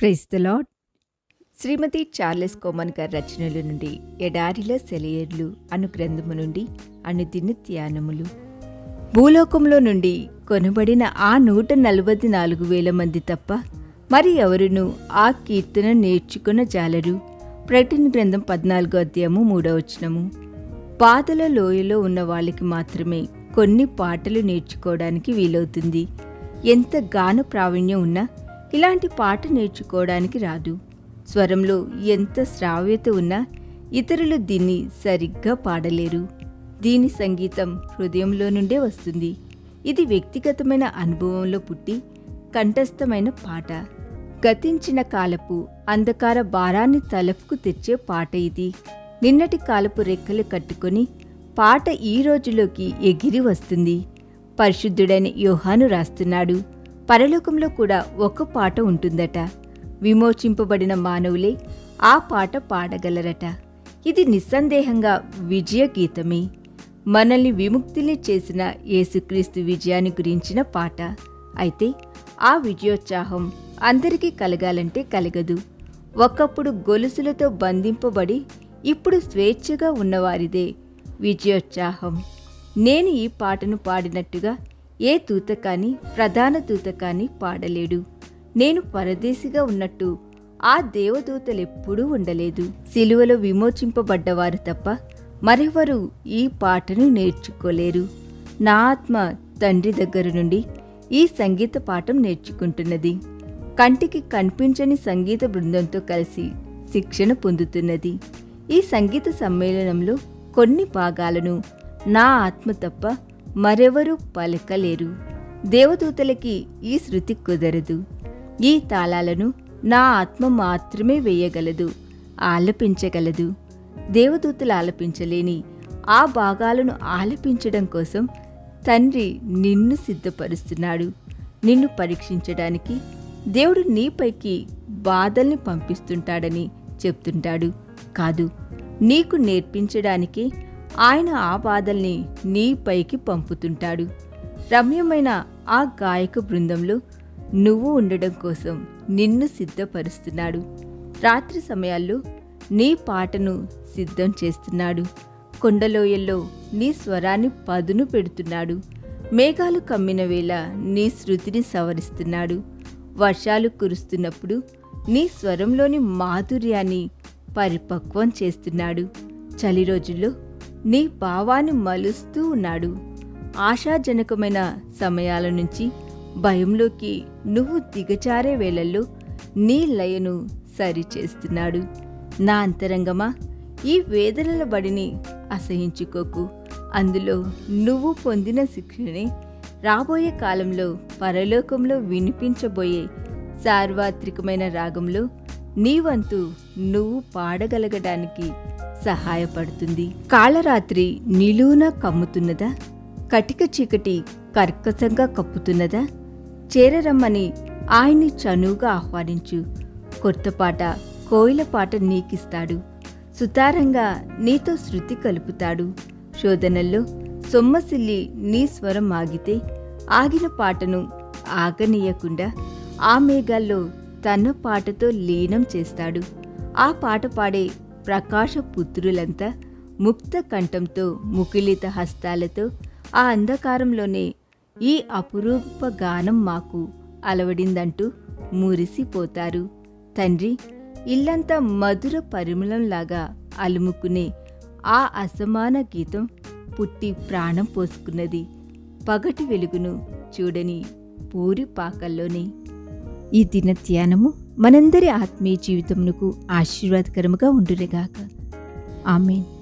Praise the Lord Shrimati Charles Cowman గారి రచనల నుండి ఎడారిలో సెలయర్లు అను గ్రంథము నుండి అనుదిన ధ్యానములు. భూలోకంలో నుండి కొనబడిన ఆ నూట నలభై నాలుగు వేల మంది తప్ప మరి ఎవరును ఆ కీర్తన నేర్చుకున్న జాలరు? ప్రకటన గ్రంథం పద్నాలుగో అధ్యాయము మూడో వచనము. బాధల లోయలో ఉన్న వాళ్ళకి మాత్రమే కొన్ని పాటలు నేర్చుకోవడానికి వీలవుతుంది. ఎంత గాన ప్రావీణ్యం ఉన్నా ఇలాంటి పాట నేర్చుకోవడానికి రాదు. స్వరంలో ఎంత శ్రావ్యత ఉన్నా ఇతరులు దీన్ని సరిగ్గా పాడలేరు. దీని సంగీతం హృదయంలో నుండే వస్తుంది. ఇది వ్యక్తిగతమైన అనుభవంలో పుట్టి కంఠస్థమైన పాట. గతించిన కాలపు అంధకార భారాన్ని తలపుకు తెచ్చే పాట ఇది. నిన్నటి కాలపు రెక్కలు కట్టుకొని పాట ఈ రోజులోకి ఎగిరి వస్తుంది. పరిశుద్ధుడైన యోహాను రాస్తున్నాడు. పరలోకంలో కూడా ఒక పాట ఉంటుందట. విమోచింపబడిన మానవులే ఆ పాట పాడగలరట. ఇది నిస్సందేహంగా విజయ గీతమే. మనల్ని విముక్తిని చేసిన యేసుక్రీస్తు విజయాన్ని గురించిన పాట. అయితే ఆ విజయోత్సాహం అందరికీ కలగాలంటే కలగదు. ఒకప్పుడు గొలుసులతో బంధింపబడి ఇప్పుడు స్వేచ్ఛగా ఉన్నవారిదే విజయోత్సాహం. నేను ఈ పాటను పాడినట్టుగా ఏ తూత కానీ ప్రధాన దూత కానీ పాడలేడు. నేను పరదేశిగా ఉన్నట్టు ఆ దేవదూతలెప్పుడూ ఉండలేదు. సిలువలో విమోచింపబడ్డవారు తప్ప మరెవరు ఈ పాటను నేర్చుకోలేరు. నా ఆత్మ తండ్రి దగ్గర నుండి ఈ సంగీత పాఠం నేర్చుకుంటున్నది. కంటికి కనిపించని సంగీత బృందంతో కలిసి శిక్షణ పొందుతున్నది. ఈ సంగీత సమ్మేళనంలో కొన్ని భాగాలను నా ఆత్మ తప్ప మరెవరూ పలకలేరు. దేవదూతలకి ఈ శృతి కుదరదు. ఈ తాళాలను నా ఆత్మ మాత్రమే వేయగలదు ఆలపించగలదు. దేవదూతలు ఆలపించలేని ఆ భాగాలను ఆలపించడం కోసం తండ్రి నిన్ను సిద్ధపరుస్తున్నాడు. నిన్ను పరీక్షించడానికి దేవుడు నీపైకి బాధల్ని పంపిస్తుంటాడని చెప్తుంటాడు. కాదు నీకు నేర్పించడానికి ఆయన ఆ బాధల్ని నీపైకి పంపుతుంటాడు. రమ్యమైన ఆ గాయక బృందంలో నువ్వు ఉండడం కోసం నిన్ను సిద్ధపరుస్తున్నాడు. రాత్రి సమయాల్లో నీ పాటను సిద్ధం చేస్తున్నాడు. కొండలోయల్లో నీ స్వరాన్ని పదును పెడుతున్నాడు. మేఘాలు కమ్మిన వేళ నీ శృతిని సవరిస్తున్నాడు. వర్షాలు కురుస్తున్నప్పుడు నీ స్వరంలోని మాధుర్యాన్ని పరిపక్వం చేస్తున్నాడు. చలి రోజుల్లో నీ భావాన్ని మలుస్తూ ఉన్నాడు. ఆశాజనకమైన సమయాల నుంచి భయంలోకి నువ్వు దిగచారే వేళల్లో నీ లయను సరిచేస్తున్నాడు. నా అంతరంగమా ఈ వేదనల బడిని అసహించుకోకు. అందులో నువ్వు పొందిన శిక్షణే రాబోయే కాలంలో పరలోకంలో వినిపించబోయే సార్వత్రికమైన రాగంలో నీ వంతు నువ్వు పాడగలగడానికి సహాయపడుతుంది. కాళరాత్రి నిలువున కమ్ముతున్నదా? కటిక చీకటి కర్కశంగా కప్పుతున్నదా? చేరరమ్మని ఆయన్ని చనువుగా ఆహ్వానించు. కొత్త పాట కోయిల పాట నీకిస్తాడు. సుతారంగా నీతో శృతి కలుపుతాడు. శోధనల్లో సొమ్మసిల్లి నీ స్వరం ఆగితే ఆగిన పాటను ఆగనీయకుండా ఆ మేఘాల్లో తన పాటతో లీనం చేస్తాడు. ఆ పాట పాడే ప్రకాశ పుత్రులంతా ముక్త కంఠంతో ముకిలిత హస్తాలతో ఆ అంధకారంలోనే ఈ అపురూప గానం మాకు అలవడిందంటూ మురిసిపోతారు. తండ్రి ఇల్లంతా మధుర పరిమళంలాగా అలుముకునే ఆ అసమాన గీతం పుట్టి ప్రాణం పోసుకున్నది పగటి వెలుగును చూడని పూరి పాకల్లోనే. ఈ దిన ధ్యానము మనందరి ఆత్మీయ జీవితమునకు ఆశీర్వాదకరముగా ఉండునిగాక. ఆమెన్.